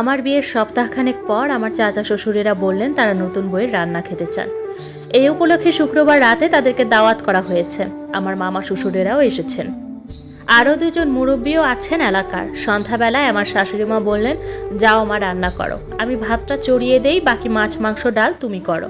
আমার বিয়ের সপ্তাহখানেক পর আমার চাচা শ্বশুরেরা বললেন তারা নতুন বইয়ের রান্না খেতে চান। এই উপলক্ষে শুক্রবার রাতে তাদেরকে দাওয়াত করা হয়েছে। আমার মামা শ্বশুরেরাও এসেছেন। আরও দুজন মুরব্বীও আছেন এলাকার। সন্ধ্যাবেলায় আমার শাশুড়ি মা বললেন, যাও মা, রান্না করো। আমি ভাতটা চড়িয়ে দেই, বাকি মাছ, মাংস, ডাল তুমি করো।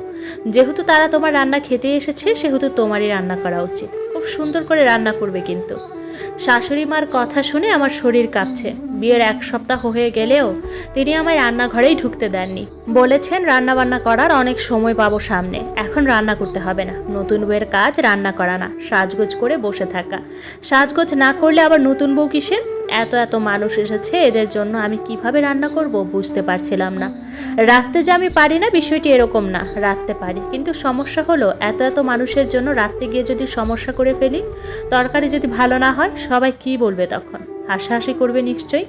যেহেতু তারা তোমার রান্না খেতে এসেছে, সেহেতু তোমারই রান্না করা উচিত। খুব সুন্দর করে রান্না করবে কিন্তু। শাশুড়ি মার কথা শুনে আমার শরীর কাঁপছে। বিয়ের এক সপ্তাহ হয়ে গেলেও তিনি আমায় রান্নাঘরেই ঢুকতে দেননি। বলেছেন রান্না বান্না করার অনেক সময় পাবো সামনে। এখন রান্না করতে হবে না। নতুন বউয়ের কাজ রান্না করা না। সাজগোজ করে বসে থাকা। সাজগোজ না করলে আবার নতুন বউ কিসের? এত এত মানুষ এসেছে, এদের জন্য আমি কীভাবে রান্না করব বুঝতে পারছিলাম না। রাখতে যে আমি পারি না বিষয়টি এরকম না রাখতে পারি। কিন্তু সমস্যা হলো, এত এত মানুষের জন্য রাখতে গিয়ে যদি সমস্যা করে ফেলি, তরকারি যদি ভালো না হয়, সবাই কি বলবে তখন? হাসাহাসি করবে নিশ্চয়ই।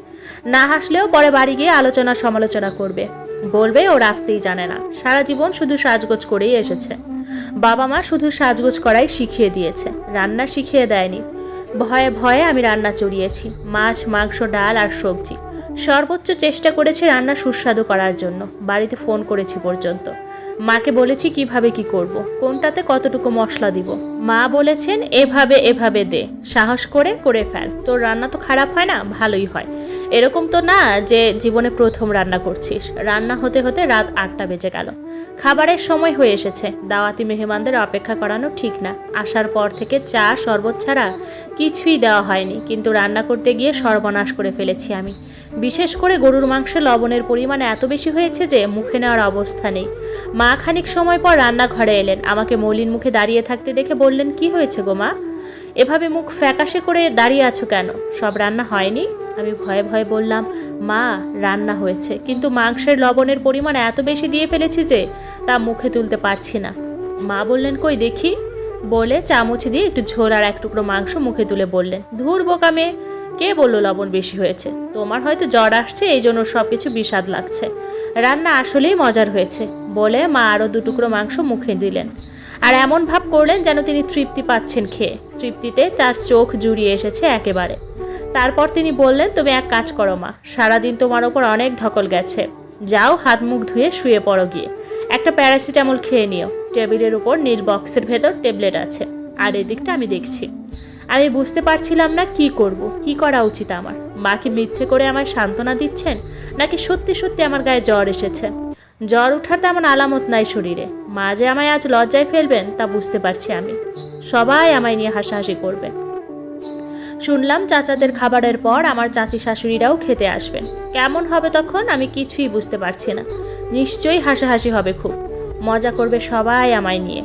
না হাসলেও পরে বাড়ি গিয়ে আলোচনা সমালোচনা করবে। বলবে, ও রাখতেই জানে না। সারা জীবন শুধু সাজগোজ করেই এসেছে। বাবা মা শুধু সাজগোজ করাই শিখিয়ে দিয়েছে। রান্না শিখিয়ে দেয়নি। ভয়ে ভয়ে আমি রান্না চড়িয়েছি। মাছ, মাংস, ডাল আর সবজি। সর্বোচ্চ চেষ্টা করেছি রান্না সুস্বাদু করার জন্য। বাড়িতে ফোন করেছি পর্যন্ত। মাকে বলেছি কীভাবে কি করব। কোনটাতে কতটুকু মশলা দিব। মা বলেছেন, এভাবে এভাবে দে। সাহস করে করে ফেল। তোর রান্না তো খারাপ হয় না? ভালোই হয়। এরকম তো না যে জীবনে প্রথম রান্না করছিস। রান্না হতে হতে রাত আটটা বেজে গেল। খাবারের সময় হয়ে এসেছে। দাওয়াতি মেহমানদের অপেক্ষা করানো ঠিক না। আসার পর থেকে চা, শরবত ছাড়া কিছুই দেওয়া হয়নি। কিন্তু রান্না করতে গিয়ে সর্বনাশ করে ফেলেছি আমি। বিশেষ করে গরুর মাংসে লবণের পরিমাণ এত বেশি হয়েছে যে মুখে নেওয়ার অবস্থা নেই। মা খানিক সময় পর রান্নাঘরে এলেন। আমাকে মলিন মুখে দাঁড়িয়ে থাকতে দেখে বললেন, কি হয়েছে গো মা? এভাবে মুখ ফ্যাকাশে করে দাঁড়িয়ে আছো কেন? সব রান্না হয়নি? আমি ভয়ে ভয়ে বললাম, মা, রান্না হয়েছে। কিন্তু মাংসের লবণের পরিমাণ এত বেশি দিয়ে ফেলেছি যে, তা মুখে তুলতে পারছি না। মা বললেন, কই দেখি? বলে চামচ দিয়ে একটু ঝোল আর এক টুকরো মাংস মুখে তুলে বললেন, ধুর বোকা মেয়ে, কে বলল লবণ বেশি হয়েছে? তোমার হয়তো জ্বর আসছে এই জন্য সব কিছু বিষাদ লাগছে। রান্না আসলেই মজার হয়েছে। বলে মা আরও দুটুকরো মাংস মুখে দিলেন। আর এমন ভাব করলেন যেন তিনি তৃপ্তি পাচ্ছেন খেয়ে। তৃপ্তিতে তার চোখ জুড়িয়ে এসেছে একেবারে। তারপর তিনি বললেন, তুমি এক কাজ করো মা, সারাদিন তোমার ওপর অনেক ধকল গেছে। যাও, হাত মুখ ধুয়ে শুয়ে পড়ো গিয়ে। একটা প্যারাসিটামল খেয়ে নিও। টেবিলের উপর নীল বক্সের ভেতর ট্যাবলেট আছে। আর এদিকটা আমি দেখছি। আমি বুঝতে পারছিলাম না কি করব, কি করা উচিত আমার। মা কি মিথ্যে করে আমায় সান্ত্বনা দিচ্ছেন, নাকি সত্যি সত্যি আমার গায়ে জ্বর এসেছে? জ্বর ওঠার তেমন আলামত নাই শরীরে। মা যে আমায় আজ লজ্জায় ফেলবেন তা বুঝতে পারছি আমি। সবাই আমায় নিয়ে হাসাহাসি করবে। শুনলাম চাচাদের খাবারের পর আমার চাচি শাশুড়িরাও খেতে আসবেন। কেমন হবে তখন আমি কিছুই বুঝতে পারছি না। নিশ্চয়ই হাসাহাসি হবে খুব। মজা করবে সবাই আমায় নিয়ে।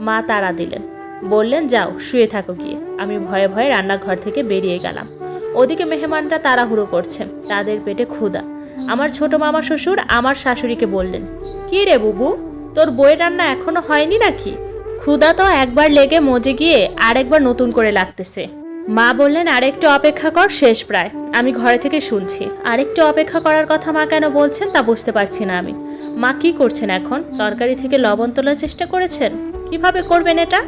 মা তাড়া দিলেন। বললেন, যাও, শুয়ে থাকো গিয়ে। আমি ভয়ে ভয়ে রান্নাঘর থেকে বেরিয়ে গেলাম। ওদিকে মেহমানরা তাড়াহুড়ো করছে। তাদের পেটে ক্ষুধা। আমার ছোট মামা শ্বশুর আমার শাশুড়িকে বললেন, কি রে বুবু? তোর বইয়ের রান্না এখনও হয়নি নাকি? ক্ষুধা তো একবার লেগে মজে গিয়ে আরেকবার নতুন করে লাগতেছে। মা বললেন, আরেকটু অপেক্ষা কর, শেষ প্রায়। আমি ঘরে থেকে শুনছি। আরেকটু অপেক্ষা করার কথা মা কেন বলছেন তা বুঝতে পারছি না আমি। মা কি করছেন এখন? তরকারি থেকে লবণ তোলার চেষ্টা করেছেন? কীভাবে করবেন এটা?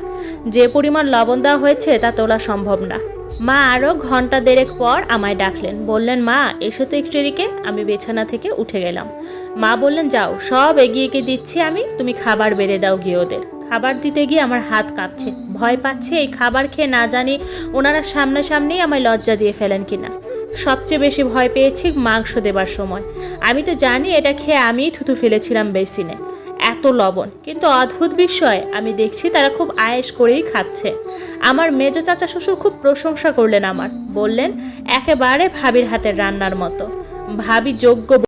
যে পরিমাণ লবণ দেওয়া হয়েছে তা তোলা সম্ভব না। মা আরও ঘণ্টা দেড়েক পর আমায় ডাকলেন। বললেন, মা, এসো তো একটু এদিকে। আমি বিছানা থেকে উঠে গেলাম। মা বললেন, যাও, সব এগিয়ে গিয়ে দিচ্ছি আমি, তুমি খাবার বেড়ে দাও গিয়ে ওদের। খাবার দিতে গিয়ে আমার হাত কাঁপছে। ভয় পাচ্ছে এই খাবার খেয়ে না জানি ওনারা সামনাসামনি আমায় লজ্জা দিয়ে ফেলেন কিনা। সবচেয়ে বেশি ভয় পেয়েছি মাংস দেবার সময়। আমি তো জানি এটা খেয়ে আমিই থুতু ফেলেছিলাম বেসিনে। এত লবণ। কিন্তু অদ্ভুত বিষয়, আমি দেখছি তারা খুব আয়েস করেই খাচ্ছে। আমার মেজ চাচা শ্বশুর খুব প্রশংসা করলেন আমার। বললেন, একেবারে ভাবির হাতের রান্নার মতো। ভাবি যোগ্য